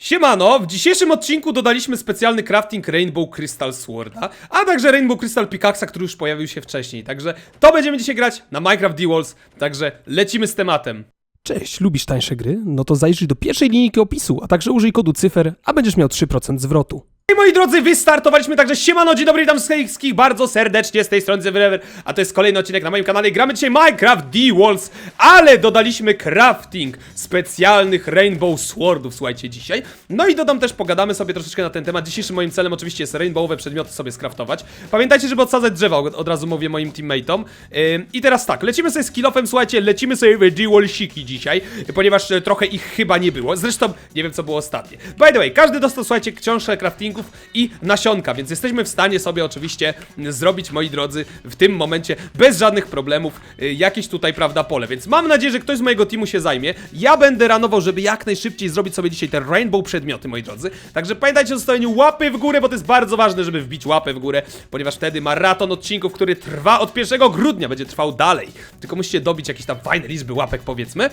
Siemano, w dzisiejszym odcinku dodaliśmy specjalny crafting Rainbow Crystal Sworda, a także Rainbow Crystal Pickaxa, który już pojawił się wcześniej. Także to będziemy dzisiaj grać na Minecraft D-Walls, także lecimy z tematem. Cześć, lubisz tańsze gry? No to zajrzyj do pierwszej linijki opisu, a także użyj kodu cyfer, a będziesz miał 3% zwrotu. Moi drodzy, wystartowaliśmy także siemano, dzień dobry, witam wszystkich bardzo serdecznie z tej strony Zeverever, a to jest kolejny odcinek na moim kanale. Gramy dzisiaj Minecraft D-Walls, ale dodaliśmy crafting specjalnych Rainbow Swordów, słuchajcie, dzisiaj. No i dodam też, pogadamy sobie troszeczkę na ten temat. Dzisiejszym moim celem oczywiście jest rainbowowe przedmioty sobie skraftować. Pamiętajcie, żeby odsadzać drzewa, od, od razu mówię moim teammateom. I teraz tak, lecimy sobie z kilofem, słuchajcie, lecimy sobie w D-Wallsiki dzisiaj, ponieważ e, trochę ich chyba nie było. Zresztą nie wiem, co było ostatnie. By the way, każdy dostał, słuchajcie, książkę i nasionka, więc jesteśmy w stanie sobie oczywiście zrobić, moi drodzy, w tym momencie bez żadnych problemów y, jakieś tutaj, prawda, pole. Więc mam nadzieję, że ktoś z mojego teamu się zajmie. Ja będę ranował, żeby jak najszybciej zrobić sobie dzisiaj te rainbow przedmioty, moi drodzy. Także pamiętajcie o zostawieniu łapy w górę, bo to jest bardzo ważne, żeby wbić łapę w górę, ponieważ wtedy maraton odcinków, który trwa od 1 grudnia, będzie trwał dalej. Tylko musicie dobić jakieś tam fajne liczby łapek, powiedzmy.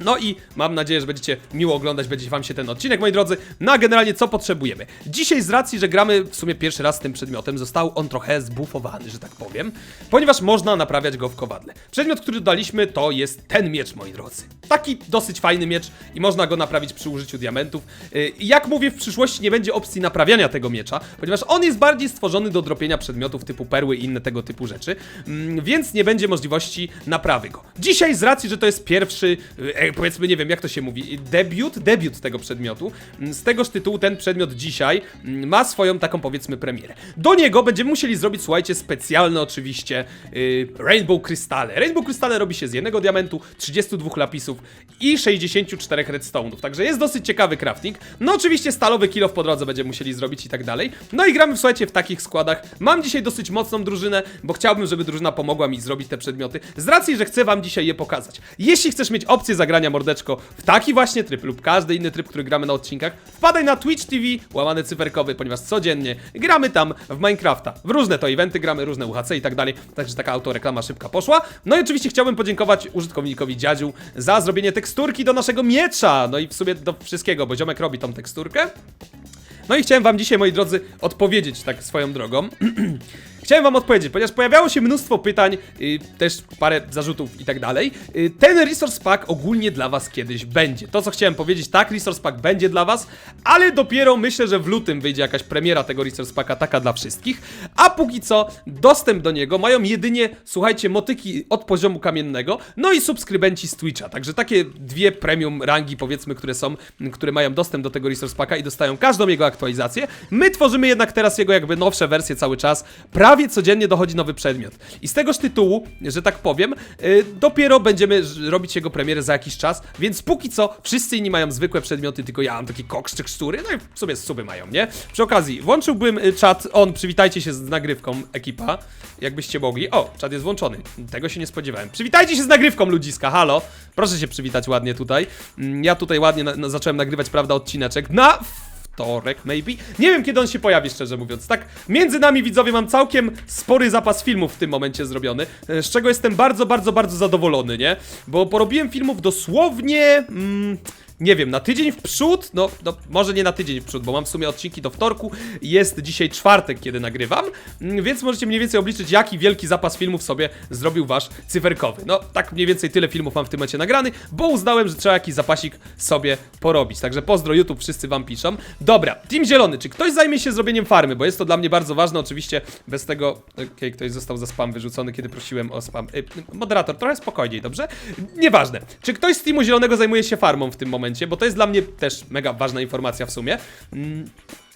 No i mam nadzieję, że będziecie miło oglądać, będzie wam się ten odcinek, moi drodzy. No a generalnie co potrzebujemy? Dzisiaj z racji, że gramy w sumie pierwszy raz z tym przedmiotem, został on trochę zbufowany, że tak powiem, ponieważ można naprawiać go w kowadle. Przedmiot, który dodaliśmy to jest ten miecz, moi drodzy. Taki dosyć fajny miecz i można go naprawić przy użyciu diamentów. Yy, Jak mówię, w przyszłości nie będzie opcji naprawiania tego miecza, ponieważ on jest bardziej stworzony do dropienia przedmiotów typu perły i inne tego typu rzeczy, mm, więc nie będzie możliwości naprawy go. Dzisiaj z racji, że to jest pierwszy, e, powiedzmy, nie wiem jak to się mówi, debiut, debiut tego przedmiotu, mm, z tegoż tytułu ten przedmiot dzisiaj mm, ma swoją taką powiedzmy premierę. Do niego będziemy musieli zrobić, słuchajcie, specjalne oczywiście y, Rainbow Krystale. Rainbow Krystale robi się z jednego diamentu, 32 lapisów i 64 redstone'ów, także jest dosyć ciekawy crafting. No oczywiście stalowy kilo po drodze będziemy musieli zrobić i tak dalej. No i gramy, słuchajcie, w takich składach. Mam dzisiaj dosyć mocną drużynę, bo chciałbym, żeby drużyna pomogła mi zrobić te przedmioty, z racji, że chcę wam dzisiaj je pokazać. Jeśli chcesz mieć opcję zagrania mordeczko w taki właśnie tryb lub każdy inny tryb, który gramy na odcinkach, wpadaj na Twitch TV, łamany cyferkowy, ponieważ codziennie gramy tam w Minecrafta. W różne to eventy gramy, różne UHC i tak dalej, także taka autoreklama szybka poszła. No i oczywiście chciałbym podziękować użytkownikowi Dziadziu za zrobienie teksturki do naszego miecza, no i w sumie do wszystkiego, bo ziomek robi tą teksturkę. No i chciałem wam dzisiaj, moi drodzy, odpowiedzieć tak swoją drogą. Chciałem wam odpowiedzieć, ponieważ pojawiało się mnóstwo pytań, y, też parę zarzutów i tak dalej. Y, ten Resource Pack ogólnie dla was kiedyś będzie. To, co chciałem powiedzieć, tak, Resource Pack będzie dla was, ale dopiero myślę, że w lutym wyjdzie jakaś premiera tego Resource Packa, taka dla wszystkich. A póki co, dostęp do niego mają jedynie, słuchajcie, motyki od poziomu kamiennego, no i subskrybenci z Twitcha. Także takie dwie premium rangi, powiedzmy, które są, które mają dostęp do tego Resource Packa i dostają każdą jego aktualizację. My tworzymy jednak teraz jego jakby nowsze wersje cały czas. Prawie codziennie dochodzi nowy przedmiot. I z tegoż tytułu, że tak powiem, yy, dopiero będziemy robić jego premierę za jakiś czas, więc póki co wszyscy inni mają zwykłe przedmioty, tylko ja mam taki koks tekstury, no i w sumie suby mają, nie? Przy okazji, włączyłbym y, czat on, przywitajcie się z nagrywką, ekipa, jakbyście mogli. O, czat jest włączony, tego się nie spodziewałem. Przywitajcie się z nagrywką, ludziska, halo. Proszę się przywitać ładnie tutaj. Mm, Ja tutaj ładnie na, na, zacząłem nagrywać, prawda, odcineczek na wtorek, maybe. Nie wiem, kiedy on się pojawi, szczerze mówiąc. Tak, między nami widzowie mam całkiem spory zapas filmów w tym momencie zrobiony, e, z czego jestem bardzo, bardzo, bardzo zadowolony, nie? Bo porobiłem filmów dosłownie... Mm, nie wiem, na tydzień w przód, no, no może nie na tydzień w przód, bo mam w sumie odcinki do wtorku, jest dzisiaj czwartek, kiedy nagrywam, mm, więc możecie mniej więcej obliczyć, jaki wielki zapas filmów sobie zrobił wasz cyferkowy. No, tak mniej więcej tyle filmów mam w tym momencie nagrany, bo uznałem, że trzeba jakiś zapasik sobie porobić. Także pozdro YouTube, wszyscy wam piszą. Dobra, Team Zielony, czy ktoś zajmie się zrobieniem farmy, bo jest to dla mnie bardzo ważne, oczywiście bez tego, okej, ktoś został za spam wyrzucony, kiedy prosiłem o spam. Y, moderator, trochę spokojniej, dobrze? Nieważne. Czy ktoś z Teamu Zielonego zajmuje się farmą w tym momencie, bo to jest dla mnie też mega ważna informacja w sumie.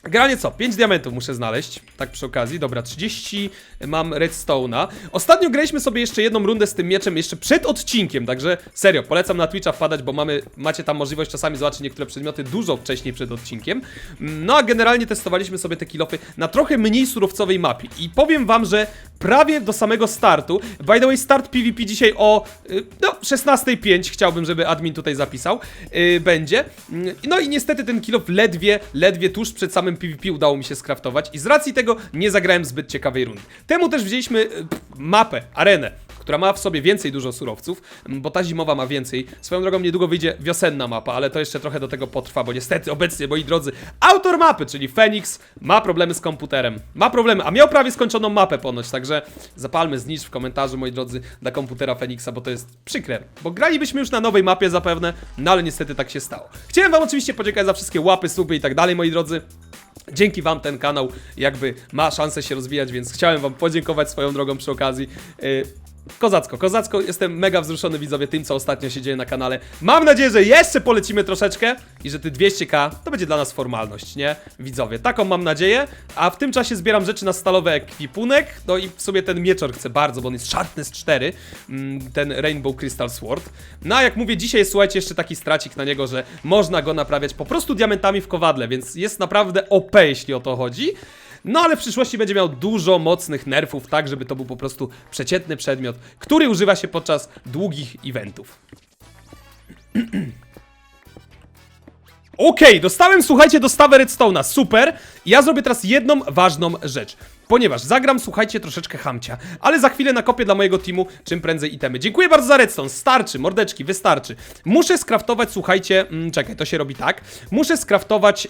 Mm. Generalnie co? 5 diamentów muszę znaleźć, tak przy okazji. Dobra, 30 mam redstone'a. Ostatnio graliśmy sobie jeszcze jedną rundę z tym mieczem jeszcze przed odcinkiem, także serio, polecam na Twitcha wpadać, bo mamy, macie tam możliwość czasami zobaczyć niektóre przedmioty dużo wcześniej przed odcinkiem. No a generalnie testowaliśmy sobie te kilofy na trochę mniej surowcowej mapie i powiem wam, że prawie do samego startu, by the way start PvP dzisiaj o y, no 16.05 chciałbym, żeby admin tutaj zapisał, y, będzie. Mm, No i niestety ten kilof ledwie, ledwie tuż przed samym PvP udało mi się skraftować i z racji tego nie zagrałem zbyt ciekawej rundy. Temu też wzięliśmy y, mapę, arenę, która ma w sobie więcej dużo surowców, bo ta zimowa ma więcej. Swoją drogą niedługo wyjdzie wiosenna mapa, ale to jeszcze trochę do tego potrwa, bo niestety obecnie, moi drodzy, autor mapy, czyli Phoenix, ma problemy z komputerem. Ma problemy, a miał prawie skończoną mapę ponoć, także zapalmy znicz w komentarzu, moi drodzy, dla komputera Phoenixa, bo to jest przykre. Bo gralibyśmy już na nowej mapie zapewne, no ale niestety tak się stało. Chciałem wam oczywiście podziękować za wszystkie łapy, suby i tak dalej, moi drodzy. Dzięki wam ten kanał jakby ma szansę się rozwijać, więc chciałem wam podziękować swoją drogą przy okazji. Kozacko, kozacko, jestem mega wzruszony widzowie tym, co ostatnio się dzieje na kanale. Mam nadzieję, że jeszcze polecimy troszeczkę i że ty 200k to będzie dla nas formalność, nie? Widzowie, taką mam nadzieję, a w tym czasie zbieram rzeczy na stalowy ekwipunek, no i w ten mieczor chcę bardzo, bo on jest Sharpness 4, mm, ten Rainbow Crystal Sword. No a jak mówię, dzisiaj jest, słuchajcie, jeszcze taki stracik na niego, że można go naprawiać po prostu diamentami w kowadle, więc jest naprawdę OP, jeśli o to chodzi. No ale w przyszłości będzie miał dużo mocnych nerfów, tak żeby to był po prostu przeciętny przedmiot, który używa się podczas długich eventów. Okej, dostałem, słuchajcie, dostawę redstone'a, super. Ja zrobię teraz jedną ważną rzecz. Ponieważ zagram, słuchajcie, troszeczkę hamcia, ale za chwilę nakopię dla mojego teamu czym prędzej itemy. Dziękuję bardzo za redstone, starczy, mordeczki, wystarczy. Muszę skraftować, słuchajcie, mm, czekaj, to się robi tak. Muszę skraftować...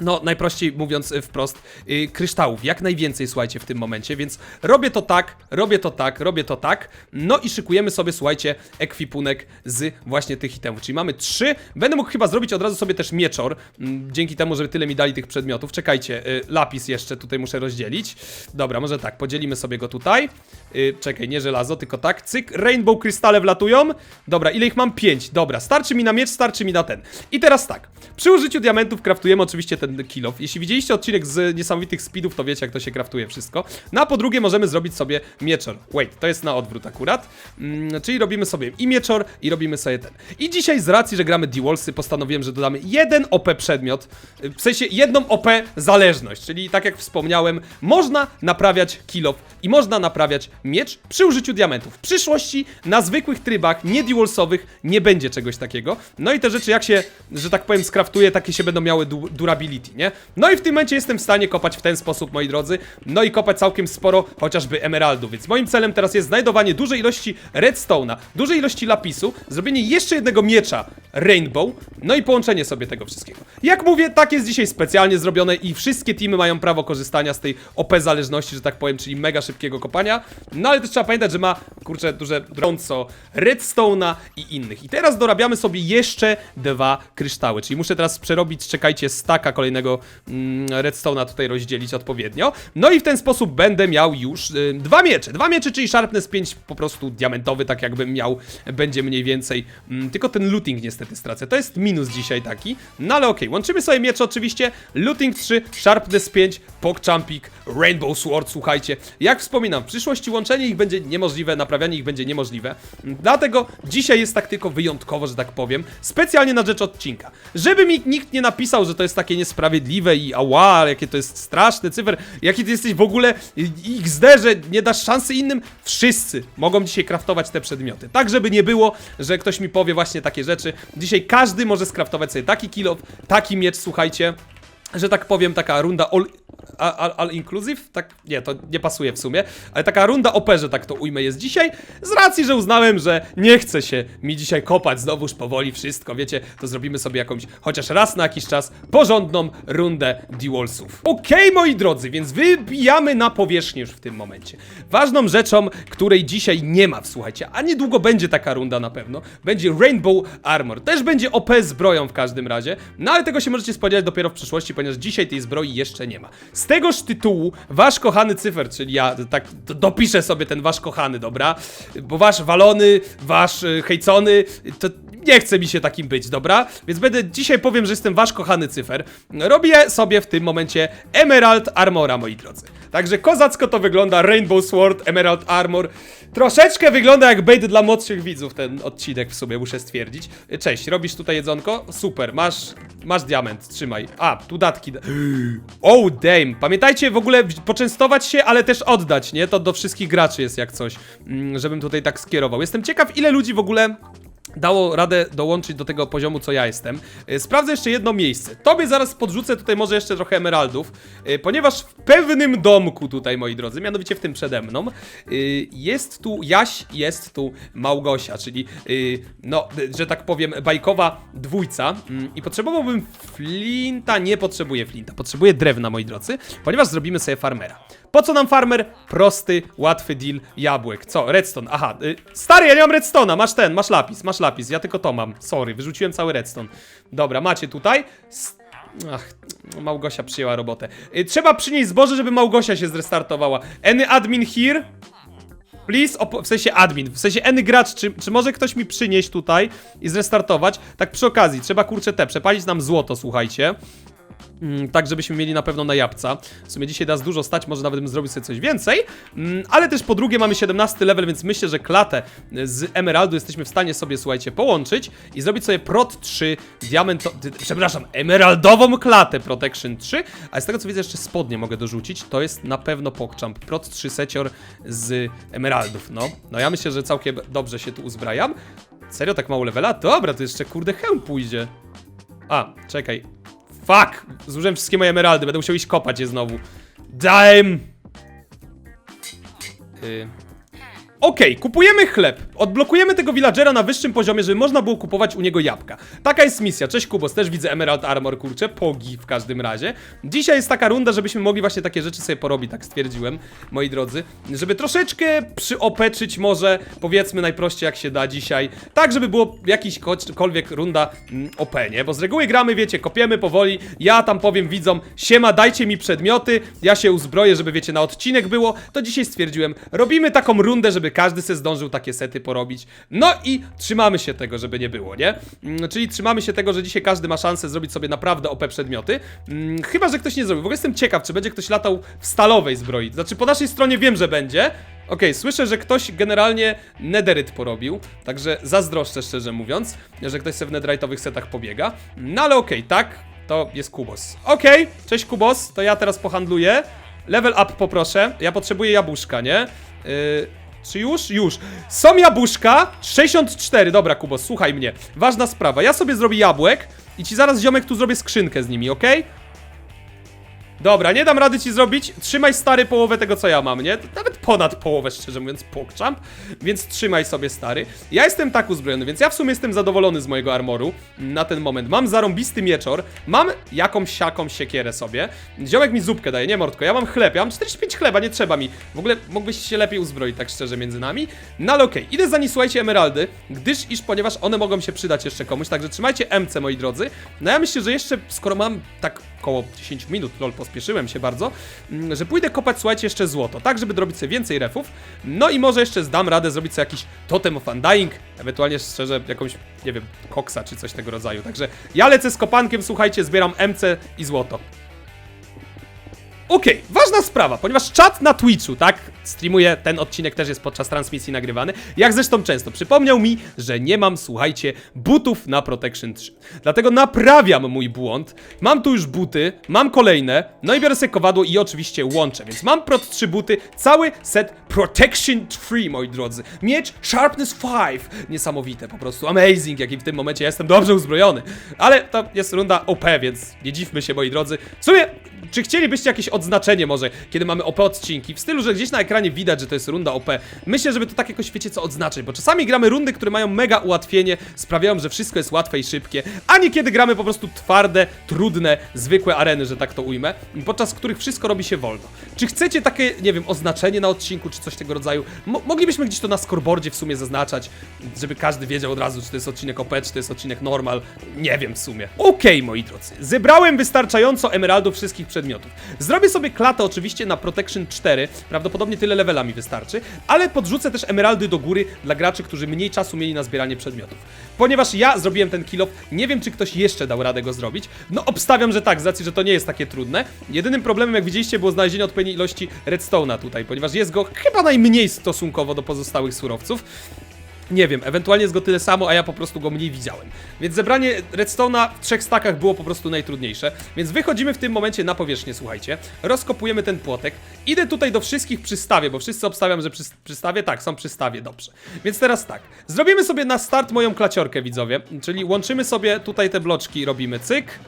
no, najprościej mówiąc y, wprost, yy, kryształów, jak najwięcej, słuchajcie, w tym momencie, więc robię to tak, robię to tak, robię to tak, no i szykujemy sobie, słuchajcie, ekwipunek z właśnie tych itemów, czyli mamy trzy, będę mógł chyba zrobić od razu sobie też mieczor, mm, dzięki temu, że tyle mi dali tych przedmiotów, czekajcie, yy, lapis jeszcze tutaj muszę rozdzielić, dobra, może tak, podzielimy sobie go tutaj, yy, czekaj, nie żelazo, tylko tak, cyk, rainbow krystale wlatują, dobra, ile ich mam? Pięć, dobra, starczy mi na miecz, starczy mi na ten, i teraz tak, przy użyciu diamentów kraftujemy oczywiście ten kill off. Jeśli widzieliście odcinek z niesamowitych speedów, to wiecie jak to się kraftuje wszystko. No a po drugie możemy zrobić sobie mieczor. Wait, to jest na odwrót akurat. Mm, czyli robimy sobie i mieczor i robimy sobie ten. I dzisiaj z racji, że gramy D-Wallsy postanowiłem, że dodamy jeden OP przedmiot, y, w sensie jedną OP zależność, czyli tak jak wspomniałem, można naprawiać kill off i można naprawiać miecz przy użyciu diamentów. W przyszłości na zwykłych trybach, nie D-Wallsowych, nie będzie czegoś takiego. No i te rzeczy jak się, że tak powiem, skraftuje, takie się będą miały du durability, nie? No i w tym momencie jestem w stanie kopać w ten sposób, moi drodzy. No i kopać całkiem sporo, chociażby emeraldów. Więc moim celem teraz jest znajdowanie dużej ilości redstone'a, dużej ilości lapisu, zrobienie jeszcze jednego miecza rainbow, no i połączenie sobie tego wszystkiego. Jak mówię, tak jest dzisiaj specjalnie zrobione i wszystkie teamy mają prawo korzystania z tej OP zależności, że tak powiem, czyli mega szybkiego kopania. No ale też trzeba pamiętać, że ma, kurczę, duże drąco redstone'a i innych. I teraz dorabiamy sobie jeszcze dwa kryształy, czyli muszę teraz przerobić, czekajcie, staka kolejnego mm, redstone'a tutaj rozdzielić odpowiednio. No i w ten sposób będę miał już y, dwa miecze. Dwa miecze, czyli Sharpness 5 po prostu diamentowy, tak jakbym miał, będzie mniej więcej. Mm, tylko ten looting niestety stracę. To jest minus dzisiaj taki. No ale okej, łączymy sobie miecze oczywiście. Looting 3, Sharpness 5, Pogchampik, Rainbow Sword, słuchajcie. Jak wspominam, w przyszłości łączenie ich będzie niemożliwe, naprawianie ich będzie niemożliwe. Dlatego dzisiaj jest tak tylko wyjątkowo, że tak powiem, specjalnie na rzecz odcinka. Żeby mi nikt nie napisał, że to jest takie niesprawiedliwe i ała, jakie to jest straszne, cyfer, jaki ty jesteś w ogóle XD, że nie dasz szansy innym. Wszyscy mogą dzisiaj kraftować te przedmioty. Tak, żeby nie było, że ktoś mi powie właśnie takie rzeczy. Dzisiaj każdy może skraftować sobie taki kill off, taki miecz, słuchajcie że tak powiem, taka runda all, all, all inclusive? Tak, nie, to nie pasuje w sumie, ale taka runda OP, że tak to ujmę jest dzisiaj, z racji, że uznałem, że nie chce się mi dzisiaj kopać znowuż powoli wszystko, wiecie, to zrobimy sobie jakąś, chociaż raz na jakiś czas, porządną rundę D-Wallsów. Okej, moi drodzy, więc wybijamy na powierzchnię już w tym momencie. Ważną rzeczą, której dzisiaj nie ma, słuchajcie, a niedługo będzie taka runda na pewno, będzie Rainbow Armor. Też będzie OP zbroją w każdym razie, no ale tego się możecie spodziewać dopiero w przyszłości, ponieważ dzisiaj tej zbroi jeszcze nie ma. Z tegoż tytułu wasz kochany cyfer, czyli ja tak dopiszę sobie ten wasz kochany, dobra? Bo wasz walony, wasz y, hejcony, to nie chce mi się takim być, dobra? Więc będę dzisiaj powiem, że jestem wasz kochany cyfer. Robię sobie w tym momencie Emerald Armora, moi drodzy. Także kozacko to wygląda, Rainbow Sword, Emerald Armor. Troszeczkę wygląda jak bait dla młodszych widzów ten odcinek w sumie, muszę stwierdzić. Cześć, robisz tutaj jedzonko? Super, masz, masz diament, trzymaj. A, tu datki. da- Oh damn, pamiętajcie w ogóle poczęstować się, ale też oddać, nie? To do wszystkich graczy jest jak coś, mm, żebym tutaj tak skierował. Jestem ciekaw ile ludzi w ogóle dało radę dołączyć do tego poziomu, co ja jestem. Y, Sprawdzę jeszcze jedno miejsce. Tobie zaraz podrzucę tutaj może jeszcze trochę emeraldów, y, ponieważ w pewnym domku tutaj, moi drodzy, mianowicie w tym przede mną, y, jest tu Jaś, jest tu Małgosia, czyli, no, że tak powiem, bajkowa dwójca. Mm, I potrzebowałbym flinta, nie potrzebuję flinta, potrzebuję drewna, moi drodzy, ponieważ zrobimy sobie farmera. Po co nam farmer? Prosty, łatwy deal jabłek. Co? Redstone. Aha. Y, stary, ja nie mam redstone'a. Masz ten, masz lapis, masz lapis. Ja tylko to mam. Sorry, wyrzuciłem cały redstone. Dobra, macie tutaj. Ach, Małgosia przyjęła robotę. Y, trzeba przynieść zboże, żeby Małgosia się zrestartowała. Any admin here? Please, w sensie admin, w sensie any gracz, czy, czy może ktoś mi przynieść tutaj i zrestartować? Tak przy okazji, trzeba kurczę te, przepalić nam złoto, słuchajcie. Mm, tak, żebyśmy mieli na pewno na jabłca. W sumie dzisiaj nas dużo stać, może nawet bym zrobił sobie coś więcej. Mm, ale też po drugie mamy 17 level, więc myślę, że klatę z Emeraldu jesteśmy w stanie sobie, słuchajcie, połączyć i zrobić sobie Prot 3 diamento... Przepraszam, emeraldową klatę Protection 3, a z tego co widzę jeszcze spodnie mogę dorzucić, to jest na pewno PogChamp. Prot 3 secior z emeraldów, no. No ja myślę, że całkiem dobrze się tu uzbrajam. Serio, tak mało levela? Dobra, to jeszcze kurde hełm pójdzie. A, czekaj. Fuck! Zużyłem wszystkie moje emeraldy, będę musiał iść kopać je znowu. Dime! Y... Okej, kupujemy chleb. Odblokujemy tego villagera na wyższym poziomie, żeby można było kupować u niego jabłka. Taka jest misja. Cześć Kubos, też widzę Emerald Armor, kurczę, pogi w każdym razie. Dzisiaj jest taka runda, żebyśmy mogli właśnie takie rzeczy sobie porobić, tak stwierdziłem, moi drodzy. Żeby troszeczkę przyopeczyć może, powiedzmy najprościej jak się da dzisiaj. Tak, żeby było jakiśkolwiek runda mm, OP, nie? Bo z reguły gramy, wiecie, kopiemy powoli. Ja tam powiem widzom, siema, dajcie mi przedmioty, ja się uzbroję, żeby wiecie, na odcinek było. To dzisiaj stwierdziłem, robimy taką rundę, żeby każdy se zdążył takie sety porobić. No i trzymamy się tego, żeby nie było, nie? Mm, Czyli trzymamy się tego, że dzisiaj każdy ma szansę zrobić sobie naprawdę OP przedmioty. Mm, Chyba, że ktoś nie zrobił. W ogóle jestem ciekaw, czy będzie ktoś latał w stalowej zbroi. Znaczy, po naszej stronie wiem, że będzie. Okej, słyszę, że ktoś generalnie nederyt porobił, także zazdroszczę szczerze mówiąc, że ktoś sobie w netherite'owych setach pobiega. No ale okej, tak, to jest Kubos. Okej, cześć Kubos, to ja teraz pohandluję. Level up poproszę, ja potrzebuję jabłuszka, nie? Yy, czy już? Już. Są jabłuszka, 64, dobra Kubos, słuchaj mnie. Ważna sprawa, ja sobie zrobię jabłek i ci zaraz ziomek tu zrobię skrzynkę z nimi, okej? Dobra, nie dam rady ci zrobić. Trzymaj stary połowę tego, co ja mam, nie? Nawet ponad połowę, szczerze mówiąc, pokczamp. Więc trzymaj sobie stary. Ja jestem tak uzbrojony, więc ja w sumie jestem zadowolony z mojego armoru na ten moment. Mam zarąbisty mieczor, mam jakąś siaką siekierę sobie. Ziomek mi zupkę daje, nie mordko. Ja mam chleb, ja mam 45 chleba, nie trzeba mi. W ogóle mógłbyś się lepiej uzbroić, tak szczerze, między nami. No ale okej, idę za nie, słuchajcie, emeraldy, gdyż iż, ponieważ one mogą się przydać jeszcze komuś, także trzymajcie MC, moi drodzy. No ja myślę, że jeszcze, skoro mam tak około 10 minut, lol, pospieszyłem się bardzo, mm, że pójdę kopać, słuchajcie, jeszcze złoto, tak, żeby zrobić sobie więcej refów, no i może jeszcze zdam radę zrobić sobie jakiś totem of undying, ewentualnie szczerze jakąś, nie wiem, koksa czy coś tego rodzaju, także ja lecę z kopankiem, słuchajcie, zbieram MC i złoto. Okej, ważna sprawa, ponieważ czat na Twitchu, tak, streamuje, ten odcinek też jest podczas transmisji nagrywany, jak zresztą często, przypomniał mi, że nie mam, słuchajcie, butów na Protection 3. Dlatego naprawiam mój błąd, mam tu już buty, mam kolejne, no i biorę sobie kowadło i oczywiście łączę, więc mam Prot 3 buty, cały set Protection 3, moi drodzy. Miecz Sharpness 5, niesamowite po prostu, amazing, jaki w tym momencie jestem dobrze uzbrojony. Ale to jest runda OP, więc nie dziwmy się, moi drodzy. W sumie czy chcielibyście jakieś odznaczenie może, kiedy mamy OP odcinki? W stylu, że gdzieś na ekranie widać, że to jest runda OP. Myślę, żeby to tak jakoś, wiecie co, odznaczyć, bo czasami gramy rundy, które mają mega ułatwienie, sprawiają, że wszystko jest łatwe i szybkie, a niekiedy gramy po prostu twarde, trudne, zwykłe areny, że tak to ujmę, podczas których wszystko robi się wolno. Czy chcecie takie, nie wiem, oznaczenie na odcinku, czy coś tego rodzaju? Mo moglibyśmy gdzieś to na scoreboardzie w sumie zaznaczać, żeby każdy wiedział od razu, czy to jest odcinek OP, czy to jest odcinek normal. Nie wiem w sumie. Okej, moi drodzy, zebrałem wystarczająco emeraldów wszystkich przedmiotów. Zrobię sobie klatę oczywiście na Protection 4, prawdopodobnie tyle levela mi wystarczy, ale podrzucę też emeraldy do góry dla graczy, którzy mniej czasu mieli na zbieranie przedmiotów. Ponieważ ja zrobiłem ten kill nie wiem czy ktoś jeszcze dał radę go zrobić, no obstawiam, że tak, z racji, że to nie jest takie trudne. Jedynym problemem, jak widzieliście, było znalezienie odpowiedniej ilości redstone'a tutaj, ponieważ jest go chyba najmniej stosunkowo do pozostałych surowców. Nie wiem, ewentualnie jest go tyle samo, a ja po prostu go mniej widziałem. Więc zebranie redstone'a w trzech stakach było po prostu najtrudniejsze. Więc wychodzimy w tym momencie na powierzchnię, słuchajcie. Rozkopujemy ten płotek. Idę tutaj do wszystkich przystawie, bo wszyscy obstawiam, że przy, przystawie, tak, są przystawie, dobrze. Więc teraz tak, zrobimy sobie na start moją klaciorkę, widzowie. Czyli łączymy sobie tutaj te bloczki, robimy cyk.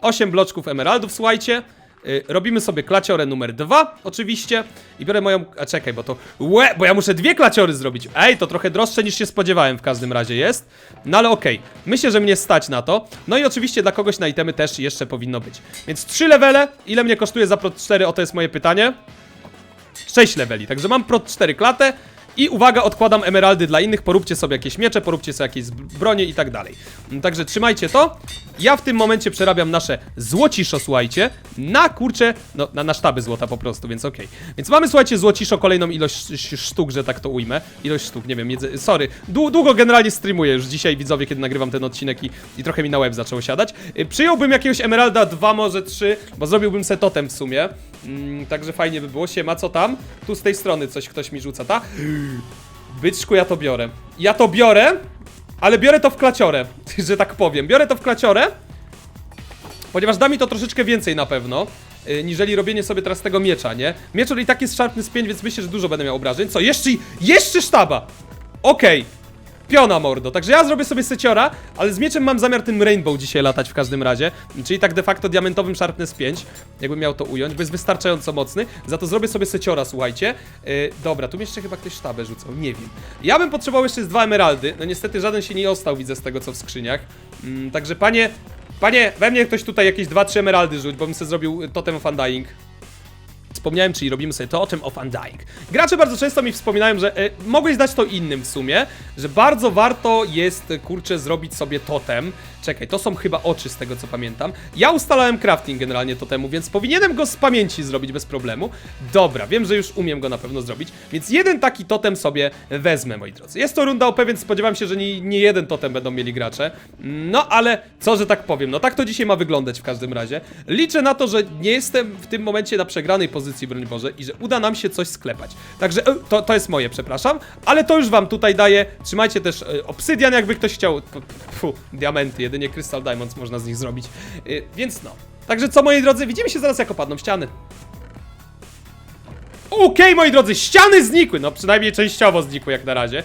8 bloczków emeraldów, słuchajcie. Y, robimy sobie klaciorę numer 2, oczywiście. I biorę moją. A czekaj, bo to. Łe, bo ja muszę dwie klaciory zrobić. Ej, to trochę droższe niż się spodziewałem w każdym razie jest. No ale okej. Myślę, że mnie stać na to. No i oczywiście dla kogoś na itemy też jeszcze powinno być. Więc 3 levele. Ile mnie kosztuje za prot 4? O to jest moje pytanie. 6 leveli, także mam prot 4 klatę. I uwaga, odkładam emeraldy dla innych, poróbcie sobie jakieś miecze, poróbcie sobie jakieś bronie i tak dalej. Także trzymajcie to. Ja w tym momencie przerabiam nasze złociszo, słuchajcie, na kurcze, no na, na sztaby złota po prostu, więc okej. Więc mamy, słuchajcie, złociszo, kolejną ilość sz- sztuk, że tak to ujmę. Ilość sztuk, nie wiem, między, sorry. Dłu- długo generalnie streamuję już dzisiaj, widzowie, kiedy nagrywam ten odcinek i, i trochę mi na łeb zaczęło siadać. Y, Przyjąłbym jakiegoś emeralda, dwa, może trzy, bo zrobiłbym se totem w sumie. Mm, także fajnie by było. Siema, co tam? Tu z tej strony coś ktoś mi rzuca, ta? Byczku, ja to biorę. Ja to biorę, ale biorę to w klaciorę, że tak powiem. Biorę to w klaciorę, ponieważ da mi to troszeczkę więcej na pewno, yy, niżeli robienie sobie teraz tego miecza, nie? Mieczor i tak jest szarpny z 5, więc myślę, że dużo będę miał obrażeń. Co, jeszcze, jeszcze sztaba! Okej. Piona mordo, także ja zrobię sobie seciora, ale z mieczem mam zamiar tym rainbow dzisiaj latać w każdym razie, czyli tak de facto diamentowym sharpness 5, jakbym miał to ująć, bo jest wystarczająco mocny, za to zrobię sobie seciora, słuchajcie. Yy, dobra, tu mi jeszcze chyba ktoś sztabę rzucał, nie wiem. Ja bym potrzebował jeszcze z dwa emeraldy, no niestety żaden się nie ostał, widzę z tego co w skrzyniach, mm, także panie, panie, we mnie ktoś tutaj jakieś 2-3 emeraldy rzuć, bo bym sobie zrobił totem of undying. Wspomniałem, czyli robimy sobie Totem of Undying. Gracze bardzo często mi wspominają, że e, mogłeś dać to innym w sumie, że bardzo warto jest, e, kurczę, zrobić sobie totem. Czekaj, to są chyba oczy z tego co pamiętam. Ja ustalałem crafting generalnie totemu, więc powinienem go z pamięci zrobić bez problemu. Dobra, wiem, że już umiem go na pewno zrobić, więc jeden taki totem sobie wezmę, moi drodzy. Jest to runda OP, więc spodziewam się, że nie, nie jeden totem będą mieli gracze. No ale co, że tak powiem, no tak to dzisiaj ma wyglądać w każdym razie. Liczę na to, że nie jestem w tym momencie na przegranej pozycji, broń Boże, i że uda nam się coś sklepać. Także e, to, to jest moje, przepraszam, ale to już wam tutaj daję. Trzymajcie też e, obsydian, jakby ktoś chciał. Fu, diamenty, jedynie Crystal Diamonds można z nich zrobić. E, Więc no. Także co, moi drodzy, widzimy się zaraz jak opadną ściany. Okej, moi drodzy, ściany znikły, no przynajmniej częściowo znikły jak na razie.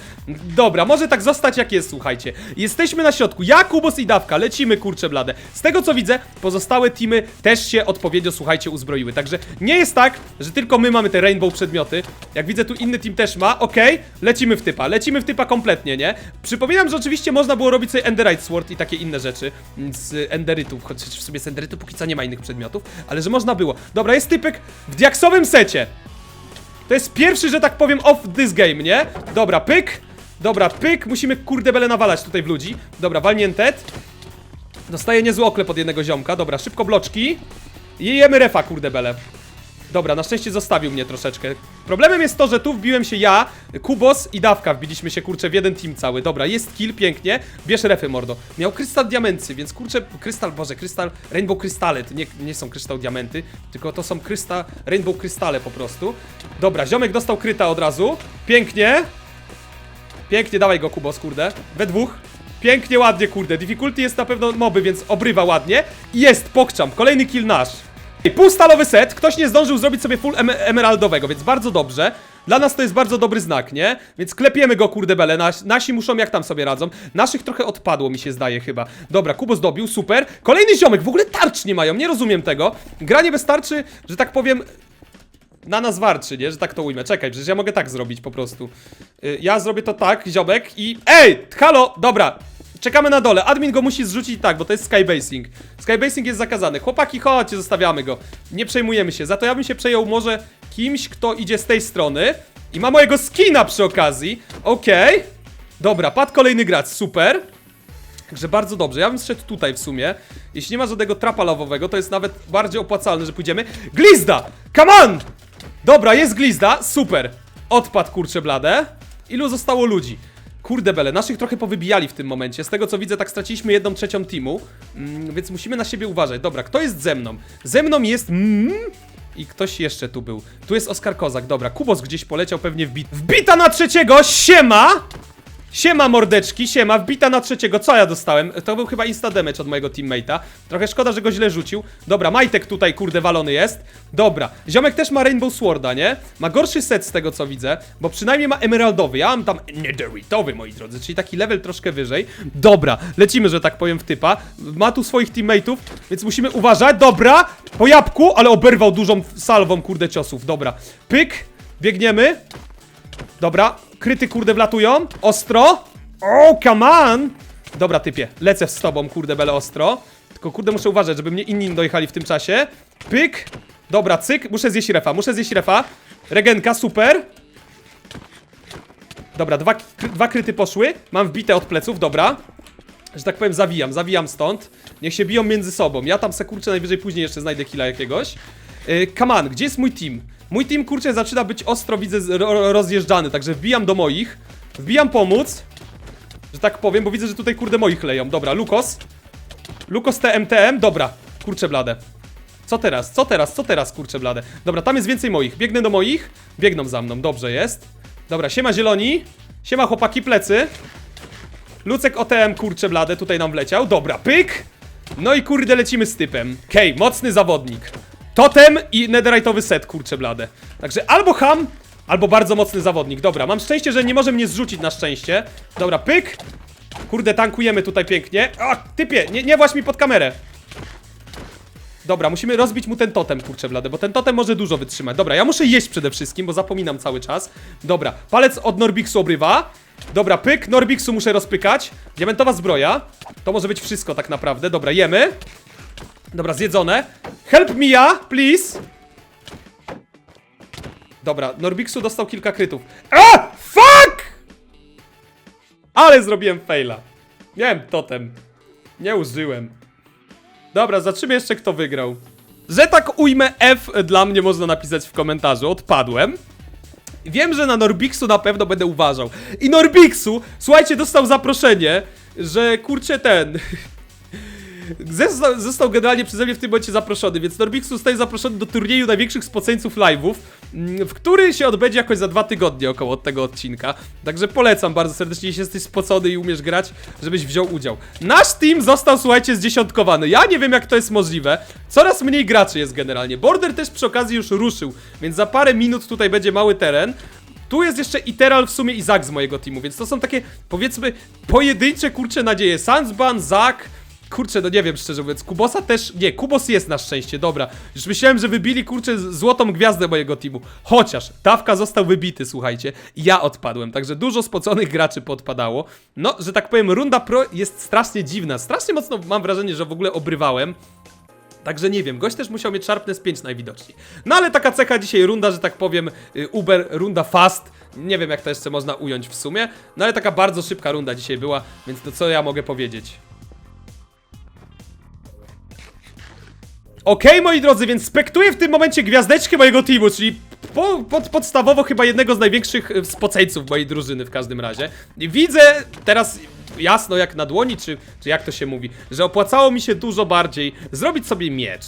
Dobra, może tak zostać jak jest, słuchajcie. Jesteśmy na środku, ja, Kubos i Dawka, lecimy kurcze blade. Z tego co widzę, pozostałe teamy też się odpowiednio, słuchajcie, uzbroiły. Także nie jest tak, że tylko my mamy te rainbow przedmioty. Jak widzę, tu inny team też ma, okej, lecimy w typa, lecimy w typa kompletnie, nie? Przypominam, że oczywiście można było robić sobie Enderite Sword i takie inne rzeczy z Enderytów, chociaż w sobie z Enderytu póki co nie ma innych przedmiotów, ale że można było. Dobra, jest typek w diaksowym secie. To jest pierwszy, że tak powiem, off this game, nie? Dobra, pyk. Dobra, pyk. Musimy kurde bele nawalać tutaj w ludzi. Dobra, walnięte. Dostaję niezły oklep od jednego ziomka. Dobra, szybko bloczki. I jemy refa, kurde bele. Dobra, na szczęście zostawił mnie troszeczkę. Problemem jest to, że tu wbiłem się ja, Kubos i Dawka. Wbiliśmy się, kurczę, w jeden team cały. Dobra, jest kill, pięknie. Bierz refy, mordo. Miał krystal diamency, więc kurczę, krystal, boże, krystal, rainbow krystale. To nie, nie są krystał diamenty, tylko to są krystal, rainbow krystale po prostu. Dobra, ziomek dostał kryta od razu. Pięknie. Pięknie, dawaj go, Kubos, kurde. We dwóch. Pięknie, ładnie, kurde. Difficulty jest na pewno moby, więc obrywa ładnie. I Jest, pokczam. Kolejny kill nasz. Ej, Półstalowy set. Ktoś nie zdążył zrobić sobie full em emeraldowego, więc bardzo dobrze. Dla nas to jest bardzo dobry znak, nie? Więc klepiemy go, kurde bele. Nas, nasi muszą jak tam sobie radzą. Naszych trochę odpadło, mi się zdaje chyba. Dobra, Kubos dobił, super. Kolejny ziomek, w ogóle tarcz nie mają, nie rozumiem tego. Granie bez tarczy, że tak powiem, na nas warczy, nie? Że tak to ujmę. Czekaj, przecież ja mogę tak zrobić po prostu. Y, Ja zrobię to tak, ziomek i... Ej! Halo! Dobra! Czekamy na dole. Admin go musi zrzucić tak, bo to jest skybasing. Skybasing jest zakazany. Chłopaki, chodźcie, zostawiamy go. Nie przejmujemy się. Za to ja bym się przejął może kimś, kto idzie z tej strony i ma mojego skina przy okazji. Okej. Dobra, padł kolejny gracz. Super. Także bardzo dobrze, ja bym zszedł tutaj w sumie. Jeśli nie ma żadnego trapa lawowego, to jest nawet bardziej opłacalne, że pójdziemy. Glizda! Come on! Dobra, jest glizda, super. Odpadł kurczę blade. Ilu zostało ludzi? Kurde bele, naszych trochę powybijali w tym momencie. Z tego co widzę, tak straciliśmy jedną trzecią teamu. Mm, więc musimy na siebie uważać. Dobra, kto jest ze mną? Ze mną jest. Mm, i ktoś jeszcze tu był. Tu jest Oskar Kozak, dobra. Kubos gdzieś poleciał, pewnie wbit. Wbita na trzeciego! Siema! Siema mordeczki, siema, wbita na trzeciego, co ja dostałem? To był chyba insta damage od mojego teammate'a. Trochę szkoda, że go źle rzucił. Dobra, Majtek tutaj, kurde, walony jest. Dobra, ziomek też ma Rainbow Sworda, nie? Ma gorszy set z tego, co widzę, bo przynajmniej ma emeraldowy. Ja mam tam netheritowy, moi drodzy, czyli taki level troszkę wyżej. Dobra, lecimy, że tak powiem, w typa. Ma tu swoich teammateów, więc musimy uważać. Dobra, po jabłku, ale oberwał dużą salwą, kurde, ciosów. Dobra, pyk, biegniemy. Dobra, kryty kurde wlatują. Ostro. O, come on! Dobra, typie, lecę z tobą, kurde, bele ostro. Tylko kurde, muszę uważać, żeby mnie inni dojechali w tym czasie. Pyk. Dobra, cyk. Muszę zjeść refa, muszę zjeść refa. Regenka, super. Dobra, dwa, kry, dwa kryty poszły. Mam wbite od pleców, dobra. Że tak powiem, zawijam, zawijam stąd. Niech się biją między sobą. Ja tam se kurczę najwyżej później jeszcze znajdę killa jakiegoś. Yy, come on, gdzie jest mój team? Mój team kurczę zaczyna być ostro, widzę, rozjeżdżany, także wbijam do moich. Wbijam pomóc. Że tak powiem, bo widzę, że tutaj kurde moich leją. Dobra, Lukos. Lukos TMTM, dobra. Kurczę blade. Co teraz? Co teraz? Co teraz, kurczę blade? Dobra, tam jest więcej moich. Biegnę do moich. Biegną za mną, dobrze jest. Dobra, siema zieloni. Siema chłopaki plecy. Lucek OTM, kurczę blade, tutaj nam wleciał. Dobra, pyk. No i kurde lecimy z typem. Kej, mocny zawodnik. Totem i netherite'owy set, kurczę blade. Także albo ham, albo bardzo mocny zawodnik. Dobra, mam szczęście, że nie może mnie zrzucić na szczęście. Dobra, pyk. Kurde, tankujemy tutaj pięknie. A, typie, nie, nie właź mi pod kamerę. Dobra, musimy rozbić mu ten totem, kurczę blade, bo ten totem może dużo wytrzymać. Dobra, ja muszę jeść przede wszystkim, bo zapominam cały czas. Dobra, palec od Norbixu obrywa. Dobra, pyk, Norbixu muszę rozpykać. Diamentowa zbroja. To może być wszystko tak naprawdę. Dobra, jemy. Dobra, zjedzone. Help me ja, please. Dobra, Norbixu dostał kilka krytów. A! Fuck! Ale zrobiłem faila. Miałem totem. Nie użyłem. Dobra, zobaczymy jeszcze kto wygrał. Że tak ujmę F dla mnie można napisać w komentarzu. Odpadłem. Wiem, że na Norbixu na pewno będę uważał. I Norbixu, słuchajcie, dostał zaproszenie, że kurczę ten. Został, został generalnie przeze mnie w tym momencie zaproszony, więc Norbixu zostaje zaproszony do turnieju największych spoceńców live'ów, mm, w który się odbędzie jakoś za dwa tygodnie około od tego odcinka. Także polecam bardzo serdecznie, jeśli jesteś spocony i umiesz grać, żebyś wziął udział. Nasz team został, słuchajcie, zdziesiątkowany. Ja nie wiem, jak to jest możliwe. Coraz mniej graczy jest generalnie. Border też przy okazji już ruszył, więc za parę minut tutaj będzie mały teren. Tu jest jeszcze Iteral w sumie i Zak z mojego teamu, więc to są takie, powiedzmy, pojedyncze kurcze nadzieje. Sansban, Zak, kurczę, no nie wiem szczerze mówiąc, Kubosa też, nie, Kubos jest na szczęście, dobra. Już myślałem, że wybili kurczę z- złotą gwiazdę mojego teamu. Chociaż, Dawka został wybity, słuchajcie, i ja odpadłem, także dużo spoconych graczy podpadało. No, że tak powiem, runda pro jest strasznie dziwna, strasznie mocno mam wrażenie, że w ogóle obrywałem. Także nie wiem, gość też musiał mieć Sharpness 5 najwidoczniej. No ale taka cecha dzisiaj runda, że tak powiem, y, Uber, runda fast. Nie wiem jak to jeszcze można ująć w sumie. No ale taka bardzo szybka runda dzisiaj była, więc to co ja mogę powiedzieć? Okej, moi drodzy, więc spektuję w tym momencie gwiazdeczkę mojego teamu, czyli po, pod, podstawowo chyba jednego z największych y, spoceńców mojej drużyny w każdym razie. I widzę teraz jasno jak na dłoni, czy, czy jak to się mówi, że opłacało mi się dużo bardziej zrobić sobie miecz.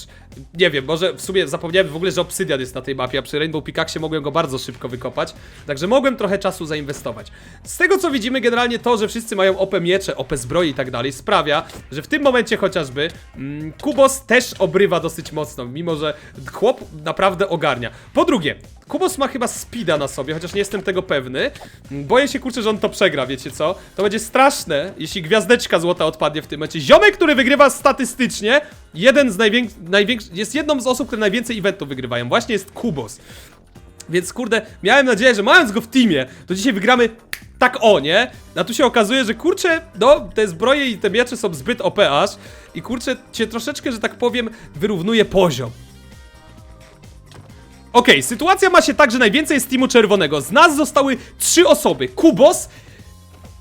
Nie wiem, może w sumie zapomniałem w ogóle, że obsydian jest na tej mapie, a przy Rainbow Pickaxe mogłem go bardzo szybko wykopać, także mogłem trochę czasu zainwestować. Z tego co widzimy, generalnie to, że wszyscy mają OP miecze, OP zbroje i tak dalej, sprawia, że w tym momencie chociażby mm, Kubos też obrywa dosyć mocno, mimo że chłop naprawdę ogarnia. Po drugie, Kubos ma chyba speeda na sobie, chociaż nie jestem tego pewny. Boję się kurczę, że on to przegra, wiecie co? To będzie straszne, jeśli gwiazdeczka złota odpadnie w tym momencie. Ziomek, który wygrywa statystycznie, jeden z największych, największy, jest jedną z osób, które najwięcej eventów wygrywają. Właśnie jest Kubos. Więc kurde, miałem nadzieję, że mając go w teamie, to dzisiaj wygramy tak o, nie? A tu się okazuje, że kurczę, no, te zbroje i te miecze są zbyt OP aż i kurczę, cię troszeczkę, że tak powiem, wyrównuje poziom. Okej, sytuacja ma się tak, że najwięcej jest teamu czerwonego. Z nas zostały trzy osoby. Kubos,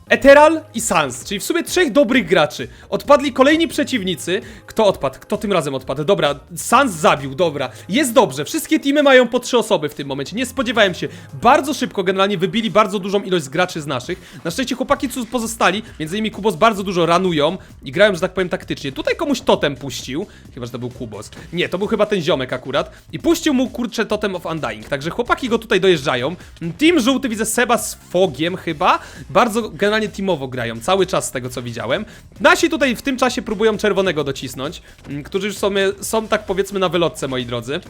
Eteral i Sans, czyli w sumie trzech dobrych graczy. Odpadli kolejni przeciwnicy. Kto odpadł? Kto tym razem odpadł? Dobra, Sans zabił, dobra. Jest dobrze, wszystkie teamy mają po trzy osoby w tym momencie. Nie spodziewałem się. Bardzo szybko generalnie wybili bardzo dużą ilość graczy z naszych. Na szczęście chłopaki, co pozostali, między innymi Kubos bardzo dużo ranują i grają, że tak powiem, taktycznie. Tutaj komuś totem puścił. Chyba, że to był Kubos. Nie, to był chyba ten ziomek akurat. I puścił mu, kurczę, totem of Undying. Także chłopaki go tutaj dojeżdżają. Team żółty widzę Seba z Fogiem chyba. Bardzo generalnie generalnie teamowo grają, cały czas z tego co widziałem. Nasi tutaj w tym czasie próbują czerwonego docisnąć, mm, którzy już są, są tak powiedzmy na wylotce, moi drodzy.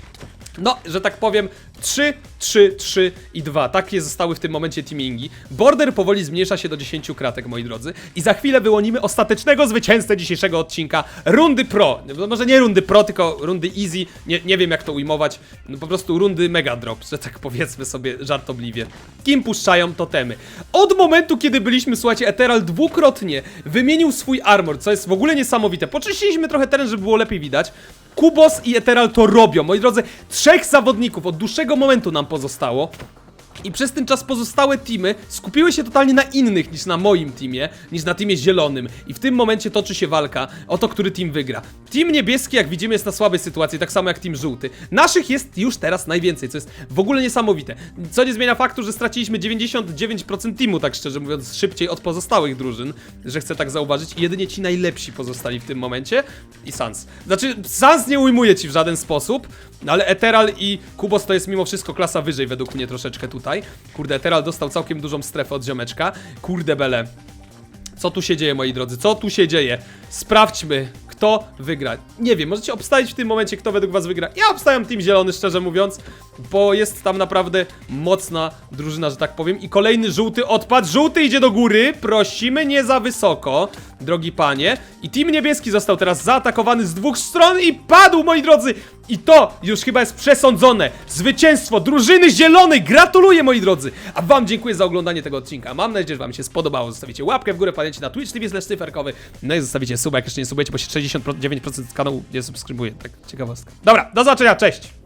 No, że tak powiem, 3, 3, 3 i 2. Takie zostały w tym momencie teamingi. Border powoli zmniejsza się do 10 kratek, moi drodzy. I za chwilę wyłonimy ostatecznego zwycięzcę dzisiejszego odcinka. Rundy Pro. No, może nie rundy Pro, tylko rundy Easy. Nie, nie wiem jak to ujmować. No po prostu rundy Mega Drop, że tak powiedzmy sobie żartobliwie. Kim puszczają totemy? Od momentu, kiedy byliśmy, słuchajcie, Eteral dwukrotnie wymienił swój armor, co jest w ogóle niesamowite. Poczyściliśmy trochę teren, żeby było lepiej widać. Kubos i Eteral to robią. Moi drodzy, trzech zawodników od dłuższego momentu nam pozostało. I przez ten czas pozostałe teamy skupiły się totalnie na innych niż na moim teamie, niż na teamie zielonym. I w tym momencie toczy się walka o to, który team wygra. Team niebieski, jak widzimy, jest na słabej sytuacji, tak samo jak team żółty. Naszych jest już teraz najwięcej, co jest w ogóle niesamowite. Co nie zmienia faktu, że straciliśmy 99% teamu, tak szczerze mówiąc, szybciej od pozostałych drużyn, że chcę tak zauważyć. I jedynie ci najlepsi pozostali w tym momencie. I Sans. Znaczy, Sans nie ujmuje ci w żaden sposób, no ale Eteral i Kubos to jest mimo wszystko klasa wyżej według mnie troszeczkę tutaj. Kurde, Eteral dostał całkiem dużą strefę od ziomeczka. Kurde bele. Co tu się dzieje, moi drodzy? Co tu się dzieje? Sprawdźmy, kto wygra. Nie wiem, możecie obstawić w tym momencie, kto według was wygra. Ja obstawiam Team Zielony, szczerze mówiąc, bo jest tam naprawdę mocna drużyna, że tak powiem. I kolejny żółty odpad. Żółty idzie do góry. Prosimy, nie za wysoko, drogi panie. I Team Niebieski został teraz zaatakowany z dwóch stron i padł, moi drodzy. I to już chyba jest przesądzone. Zwycięstwo drużyny zielonej. Gratuluję, moi drodzy. A wam dziękuję za oglądanie tego odcinka. Mam nadzieję, że wam się spodobało. Zostawicie łapkę w górę, pamiętajcie na Twitch TV slash cyferkowy. No i zostawicie suba, jak jeszcze nie subujecie, bo się 69% kanału nie subskrybuje. Tak, ciekawostka. Dobra, do zobaczenia, cześć!